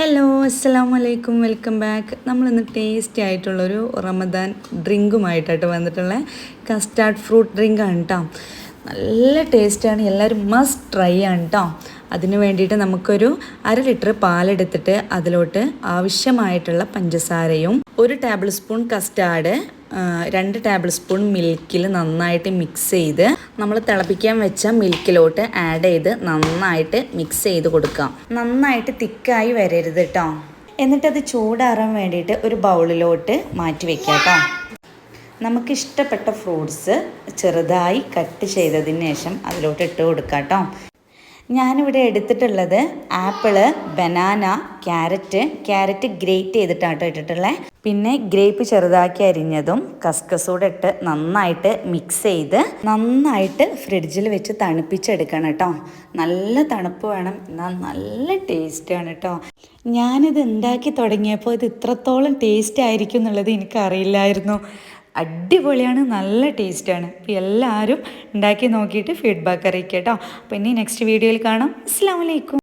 Hello അസ്സാം വലൈക്കും welcome back നമ്മളിന്ന് ടേസ്റ്റി ആയിട്ടുള്ളൊരു റമദാൻ ഡ്രിങ്കുമായിട്ടായിട്ട് വന്നിട്ടുള്ള കസ്റ്റാർഡ് ഫ്രൂട്ട് ഡ്രിങ്കാണ് കേട്ടോ നല്ല ടേസ്റ്റാണ് എല്ലാവരും മസ്റ്റ് ട്രൈ ആണ് കേട്ടോ അതിന് വേണ്ടിയിട്ട് നമുക്കൊരു അര ലിറ്റർ പാലെടുത്തിട്ട് അതിലോട്ട് ആവശ്യമായിട്ടുള്ള പഞ്ചസാരയും ഒരു ടേബിൾ സ്പൂൺ കസ്റ്റാർഡ് രണ്ട് ടേബിൾ സ്പൂൺ മിൽക്കിൽ നന്നായിട്ട് മിക്സ് ചെയ്ത് നമ്മൾ തിളപ്പിക്കാൻ വെച്ച മിൽക്കിലോട്ട് ആഡ് ചെയ്ത് നന്നായിട്ട് മിക്സ് ചെയ്ത് കൊടുക്കാം. നന്നായിട്ട് തിക്കായി വരരുത് കേട്ടോ എന്നിട്ടത് ചൂടാറാൻ വേണ്ടിയിട്ട് ഒരു ബൗളിലോട്ട് മാറ്റി വെക്കാം കേട്ടോ നമുക്കിഷ്ടപ്പെട്ട ഫ്രൂട്ട്സ് ചെറുതായി കട്ട് ചെയ്തതിന് ശേഷം അതിലോട്ട് ഇട്ട് കൊടുക്കാം കേട്ടോ ഞാനിവിടെ എടുത്തിട്ടുള്ളത് apple banana carrot carrot grate ചെയ്തിട്ടാണ് ഇട്ടിട്ടുള്ളത് പിന്നെ ഗ്രേപ്പ് ചെറുതാക്കി അരിഞ്ഞതും കസ്കസൂടെ ഇട്ട് നന്നായിട്ട് മിക്സ് ചെയ്ത് നന്നായിട്ട് ഫ്രിഡ്ജിൽ വെച്ച് തണുപ്പിച്ചെടുക്കണം കേട്ടോ. നല്ല തണുപ്പ് വേണം. എന്നാൽ നല്ല ടേസ്റ്റാണ് കേട്ടോ. ഞാനിത് ഉണ്ടാക്കി തുടങ്ങിയപ്പോൾ ഇത് ഇത്രത്തോളം ടേസ്റ്റ് ആയിരിക്കും എന്നുള്ളത് എനിക്കറിയില്ലായിരുന്നു. അടിപൊളിയാണ് നല്ല ടേസ്റ്റാണ് അപ്പോൾ എല്ലാവരും ഉണ്ടാക്കി നോക്കിയിട്ട് ഫീഡ്ബാക്ക് അറിയിക്കുക കേട്ടോ. അപ്പോൾ ഇനി നെക്സ്റ്റ് വീഡിയോയിൽ കാണാം. അസ്സാം വലൈക്കും